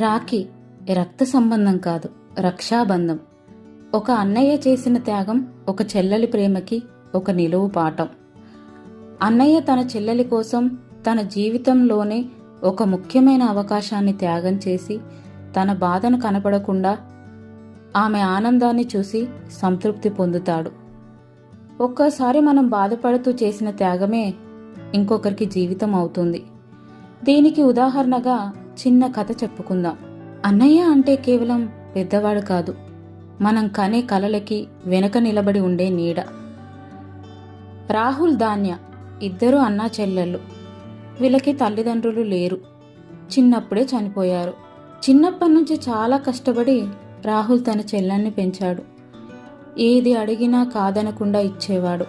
రాఖీ రక్త సంబంధం కాదు రక్షాబంధం. ఒక అన్నయ్య చేసిన త్యాగం ఒక చెల్లెలి ప్రేమకి ఒక నిలువు పాఠం. అన్నయ్య తన చెల్లెలి కోసం తన జీవితంలోనే ఒక ముఖ్యమైన అవకాశాన్ని త్యాగం చేసి తన బాధను కనపడకుండా ఆమె ఆనందాన్ని చూసి సంతృప్తి పొందుతాడు. ఒక్కసారి మనం బాధపడుతూ చేసిన త్యాగమే ఇంకొకరికి జీవితం అవుతుంది. దీనికి ఉదాహరణగా చిన్న కథ చెప్పుకుందాం. అన్నయ్య అంటే కేవలం పెద్దవాడు కాదు. మనం కనే కలలకి వెనక నిలబడి ఉండే నీడ. రాహుల్ ధాన్య ఇద్దరు అన్నా చెల్లెళ్ళు. వీళ్ళకి తల్లిదండ్రులు లేరు. చిన్నప్పుడే చనిపోయారు. చిన్నప్పటి నుంచి చాలా కష్టపడి రాహుల్ తన చెల్లెల్ని పెంచాడు. ఏది అడిగినా కాదనకుండా ఇచ్చేవాడు.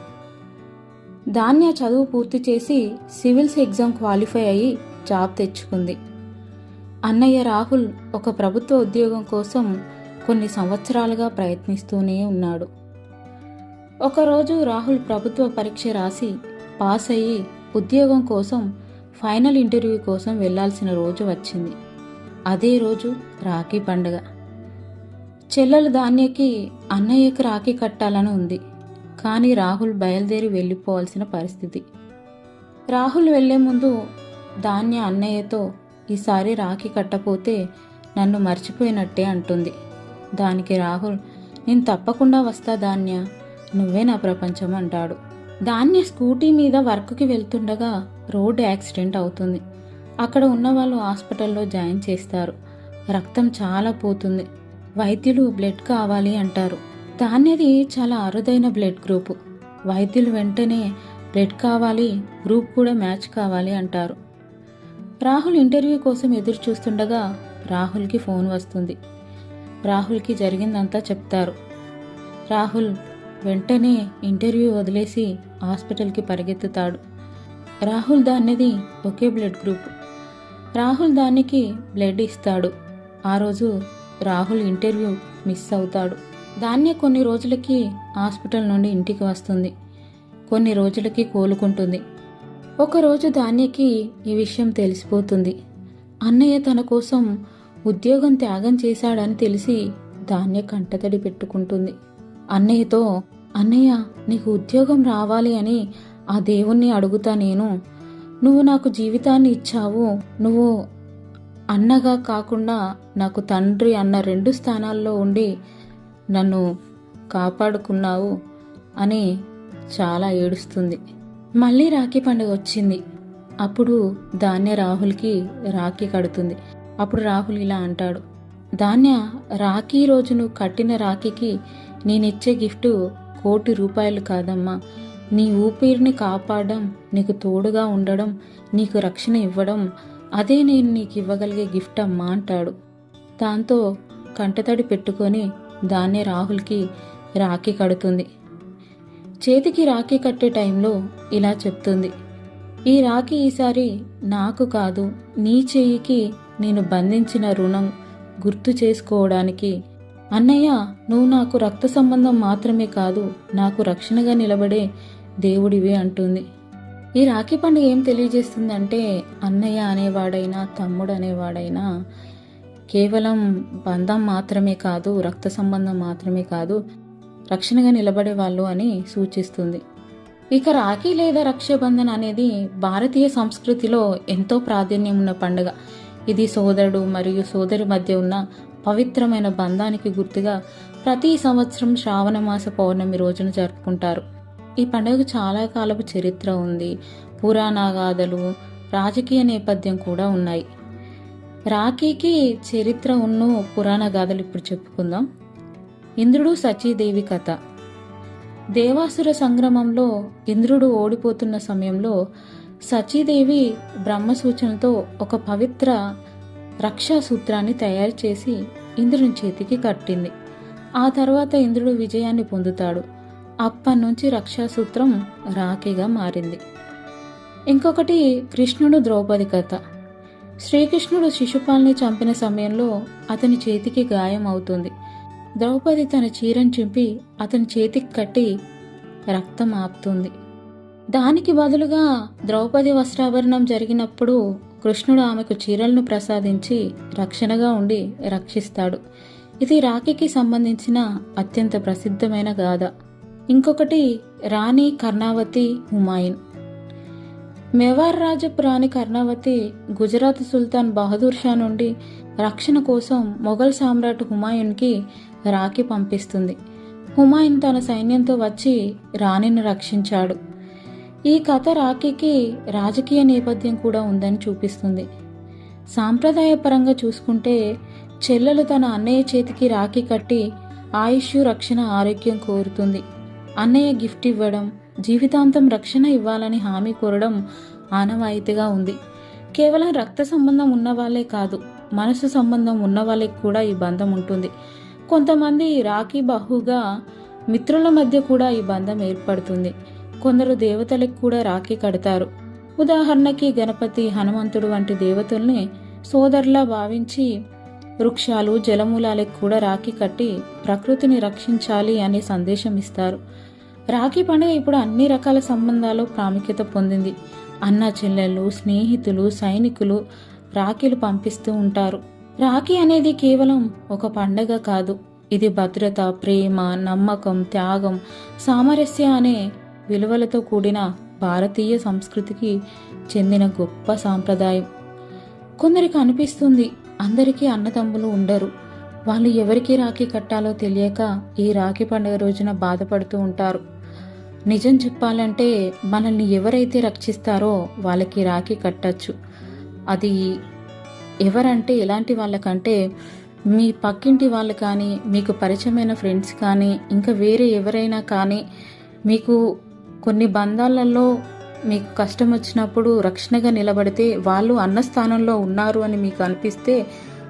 ధాన్య చదువు పూర్తి చేసి సివిల్స్ ఎగ్జామ్ క్వాలిఫై అయ్యి జాబ్ తెచ్చుకుంది. అన్నయ్య రాహుల్ ఒక ప్రభుత్వ ఉద్యోగం కోసం కొన్ని సంవత్సరాలుగా ప్రయత్నిస్తూనే ఉన్నాడు. ఒకరోజు రాహుల్ ప్రభుత్వ పరీక్ష రాసి పాస్ అయ్యి ఉద్యోగం కోసం ఫైనల్ ఇంటర్వ్యూ కోసం వెళ్ళాల్సిన రోజు వచ్చింది. అదే రోజు రాఖీ పండుగ. చెల్లెలు ధాన్యకి అన్నయ్యకి రాఖీ కట్టాలని ఉంది. కానీ రాహుల్ బయలుదేరి వెళ్ళిపోవాల్సిన పరిస్థితి. రాహుల్ వెళ్ళే ముందు ధాన్య అన్నయ్యతో ఈసారి రాఖీ కట్టపోతే నన్ను మర్చిపోయినట్టే అంటుంది. దానికి రాహుల్ నేను తప్పకుండా వస్తా ధాన్య నువ్వే నా ప్రపంచం అంటాడు. ధాన్య స్కూటీ మీద వర్క్కి వెళ్తుండగా రోడ్డు యాక్సిడెంట్ అవుతుంది. అక్కడ ఉన్న వాళ్ళు హాస్పిటల్లో జాయిన్ చేస్తారు. రక్తం చాలా పోతుంది. వైద్యులు బ్లడ్ కావాలి అంటారు. ధాన్యది చాలా అరుదైన బ్లడ్ గ్రూప్. వైద్యులు వెంటనే బ్లడ్ కావాలి గ్రూప్ కూడా మ్యాచ్ కావాలి అంటారు. రాహుల్ ఇంటర్వ్యూ కోసం ఎదురు చూస్తుండగా రాహుల్కి ఫోన్ వస్తుంది. రాహుల్కి జరిగిందంతా చెప్తారు. రాహుల్ వెంటనే ఇంటర్వ్యూ వదిలేసి హాస్పిటల్కి పరిగెత్తుతాడు. రాహుల్ దాన్నిది ఒకే బ్లడ్ గ్రూప్. రాహుల్ దానికి బ్లడ్ ఇస్తాడు. ఆ రోజు రాహుల్ ఇంటర్వ్యూ మిస్ అవుతాడు. దాన్నే కొన్ని రోజులకి హాస్పిటల్ నుండి ఇంటికి వస్తుంది. కొన్ని రోజులకి కోలుకుంటుంది. ఒకరోజు ధాన్యకి ఈ విషయం తెలిసిపోతుంది. అన్నయ్య తన కోసం ఉద్యోగం త్యాగం చేశాడని తెలిసి ధాన్య కంటతడి పెట్టుకుంటుంది. అన్నయ్యతో అన్నయ్య నీకు ఉద్యోగం రావాలి అని ఆ దేవుణ్ణి అడుగుతా నేను. నువ్వు నాకు జీవితాన్ని ఇచ్చావు. నువ్వు అన్నగా కాకుండా నాకు తండ్రి అన్న రెండు స్థానాల్లో ఉండి నన్ను కాపాడుకున్నావు అని చాలా ఏడుస్తుంది. మళ్ళీ రాఖీ పండుగ వచ్చింది. అప్పుడు ధాన్య రాహుల్కి రాఖీ కడుతుంది. అప్పుడు రాహుల్ ఇలా అంటాడు ధాన్య రాఖీ రోజు నువ్వు కట్టిన రాఖీకి నేనిచ్చే గిఫ్ట్ కోటి రూపాయలు కాదమ్మా. నీ ఊపిరిని కాపాడడం నీకు తోడుగా ఉండడం నీకు రక్షణ ఇవ్వడం అదే నేను నీకు ఇవ్వగలిగే గిఫ్ట్ అమ్మా అంటాడు. దాంతో కంటతడి పెట్టుకొని దాన్నే రాహుల్కి రాఖీ కడుతుంది. చేతికి రాఖీ కట్టే టైంలో ఇలా చెప్తుంది. ఈ రాఖీ ఈసారి నాకు కాదు నీ చెయ్యికి నేను బంధించిన రుణం గుర్తు చేసుకోవడానికి. అన్నయ్య నువ్వు నాకు రక్త సంబంధం మాత్రమే కాదు నాకు రక్షణగా నిలబడే దేవుడివే అంటుంది. ఈ రాఖీ పండుగ ఏం తెలియజేస్తుందంటే అన్నయ్య అనేవాడైనా తమ్ముడు అనేవాడైనా కేవలం బంధం మాత్రమే కాదు రక్త సంబంధం మాత్రమే కాదు రక్షణగా నిలబడే వాళ్ళు అని సూచిస్తుంది. ఇక రాఖీ లేదా రక్షాబంధన్ అనేది భారతీయ సంస్కృతిలో ఎంతో ప్రాధాన్యం ఉన్న పండుగ. ఇది సోదరుడు మరియు సోదరి మధ్య ఉన్న పవిత్రమైన బంధానికి గుర్తుగా ప్రతి సంవత్సరం శ్రావణ మాస పౌర్ణమి రోజున జరుపుకుంటారు. ఈ పండుగకు చాలా కాలపు చరిత్ర ఉంది. పురాణగాథలు రాజకీయ నేపథ్యం కూడా ఉన్నాయి. రాఖీకి చరిత్ర ఉన్న పురాణ గాథలు ఇప్పుడు చెప్పుకుందాం. ఇంద్రుడు సచీదేవి కథ. దేవాసుర సంగ్రమంలో ఇంద్రుడు ఓడిపోతున్న సమయంలో సచీదేవి బ్రహ్మ సూచనతో ఒక పవిత్ర రక్షా సూత్రాన్ని తయారు చేసి ఇంద్రుని చేతికి కట్టింది. ఆ తర్వాత ఇంద్రుడు విజయాన్ని పొందుతాడు. అప్పటి నుంచి రక్షాసూత్రం రాఖీగా మారింది. ఇంకొకటి కృష్ణుడు ద్రౌపది కథ. శ్రీకృష్ణుడు శిశుపాల్ని చంపిన సమయంలో అతని చేతికి గాయం అవుతుంది ద్రౌపది తన చీరను చింపి అతని చేతికి కట్టి రక్తం ఆపుతుంది. దానికి బదులుగా ద్రౌపది వస్త్రాభరణం జరిగినప్పుడు కృష్ణుడు ఆమెకు చీరలను ప్రసాదించి రక్షణగా ఉండి రక్షిస్తాడు. ఇది రాఖీకి సంబంధించిన అత్యంత ప్రసిద్ధమైన గాథ. ఇంకొకటి రాణి కర్ణావతి హుమాయున్. మెవార్ రాజపు రాణి కర్ణావతి గుజరాత్ సుల్తాన్ బహదూర్ షా నుండి రక్షణ కోసం మొఘల్ సామ్రాట్ హుమాయున్కి రాకి పంపిస్తుంది. హుమాయున్ తన సైన్యంతో వచ్చి రాణిని రక్షించాడు. ఈ కథ రాకీకి రాజకీయ నేపథ్యం కూడా ఉందని చూపిస్తుంది. సాంప్రదాయపరంగా చూసుకుంటే చెల్లెలు తన అన్నయ్య చేతికి రాఖీ కట్టి ఆయుష్ రక్షణ ఆరోగ్యం కోరుతుంది. అన్నయ్య గిఫ్ట్ ఇవ్వడం జీవితాంతం రక్షణ ఇవ్వాలని హామీ కోరడం ఆనవాయితీగా ఉంది. కేవలం రక్త సంబంధం ఉన్నవాళ్ళే కాదు మనసు సంబంధం ఉన్న వాళ్ళకి కూడా ఈ బంధం ఉంటుంది. కొంతమంది రాఖీ బహుగా మిత్రుల మధ్య కూడా ఈ బంధం ఏర్పడుతుంది. కొందరు దేవతలకు కూడా రాఖీ కడతారు. ఉదాహరణకి గణపతి హనుమంతుడు వంటి దేవతల్ని సోదరులా భావించి వృక్షాలు జలమూలాలకు కూడా రాఖీ కట్టి ప్రకృతిని రక్షించాలి అనే సందేశం ఇస్తారు. రాఖీ పండుగ ఇప్పుడు అన్ని రకాల సంబంధాలు ప్రాముఖ్యత పొందింది. అన్న చెల్లెళ్ళు స్నేహితులు సైనికులు రాఖీలు పంపిస్తూ ఉంటారు. రాఖీ అనేది కేవలం ఒక పండగ కాదు. ఇది భద్రత ప్రేమ నమ్మకం త్యాగం సామరస్య అనే విలువలతో కూడిన భారతీయ సంస్కృతికి చెందిన గొప్ప సాంప్రదాయం. కొందరికి అనిపిస్తుంది అందరికీ అన్నతమ్ములు ఉండరు. వాళ్ళు ఎవరికి రాఖీ కట్టాలో తెలియక ఈ రాఖీ పండుగ రోజున బాధపడుతూ ఉంటారు. నిజం చెప్పాలంటే మనల్ని ఎవరైతే రక్షిస్తారో వాళ్ళకి రాఖీ కట్టచ్చు. అది ఎవరంటే ఎలాంటి వాళ్ళకంటే మీ పక్కింటి వాళ్ళు కానీ మీకు పరిచయమైన ఫ్రెండ్స్ కానీ ఇంకా వేరే ఎవరైనా కానీ మీకు కొన్ని బంధాలలో మీకు కష్టం వచ్చినప్పుడు రక్షణగా నిలబడితే వాళ్ళు అన్న స్థానంలో ఉన్నారు అని మీకు అనిపిస్తే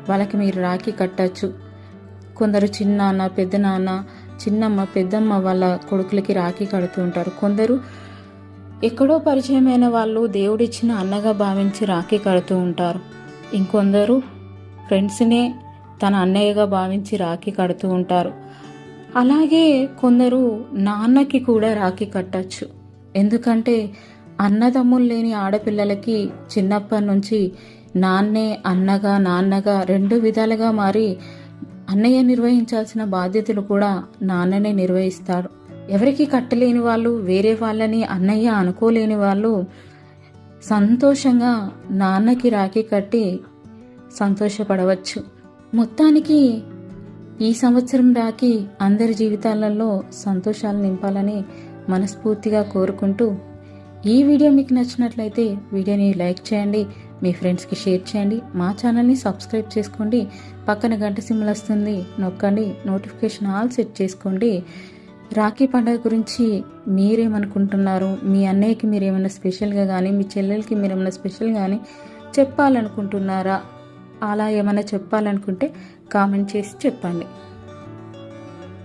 వాళ్ళకి మీరు రాఖీ కట్టచ్చు. కొందరు చిన్నాన్న పెద్దనాన్న చిన్నమ్మ పెద్దమ్మ వాళ్ళ కొడుకులకి రాఖీ కడుతూ ఉంటారు. కొందరు ఎక్కడో పరిచయమైన వాళ్ళు దేవుడిచ్చిన అన్నగా భావించి రాఖీ కడుతూ ఉంటారు. ఇంకొందరు ఫ్రెండ్స్నే తన అన్నయ్యగా భావించి రాఖీ కడుతూ ఉంటారు. అలాగే కొందరు నాన్నకి కూడా రాఖీ కట్టచ్చు. ఎందుకంటే అన్నదమ్ములు లేని ఆడపిల్లలకి చిన్నప్పటి నుంచి నాన్నే అన్నగా నాన్నగా రెండు విధాలుగా మారి అన్నయ్య నిర్వహించాల్సిన బాధ్యతలు కూడా నాన్ననే నిర్వహిస్తాడు. ఎవరికి కట్టలేని వాళ్ళు వేరే వాళ్ళని అన్నయ్య అనుకోలేని వాళ్ళు సంతోషంగా నాన్నకి రాఖీ కట్టి సంతోషపడవచ్చు. మొత్తానికి ఈ సంవత్సరం రాఖీ అందరి జీవితాలలో సంతోషాలు నింపాలని మనస్ఫూర్తిగా కోరుకుంటూ ఈ వీడియో మీకు నచ్చినట్లయితే వీడియోని లైక్ చేయండి మీ ఫ్రెండ్స్కి షేర్ చేయండి మా ఛానల్ని సబ్స్క్రైబ్ చేసుకోండి పక్కన గంట సిమ్లు వస్తుంది నొక్కండి నోటిఫికేషన్ ఆల్ సెట్ చేసుకోండి. రాఖీ పండుగ గురించి మీరేమనుకుంటున్నారు? మీ అన్నయ్యకి మీరు ఏమైనా స్పెషల్గా కానీ మీ చెల్లెలకి మీరు ఏమైనా స్పెషల్ కానీ చెప్పాలనుకుంటున్నారా? అలా ఏమైనా చెప్పాలనుకుంటే కామెంట్ చేసి చెప్పండి.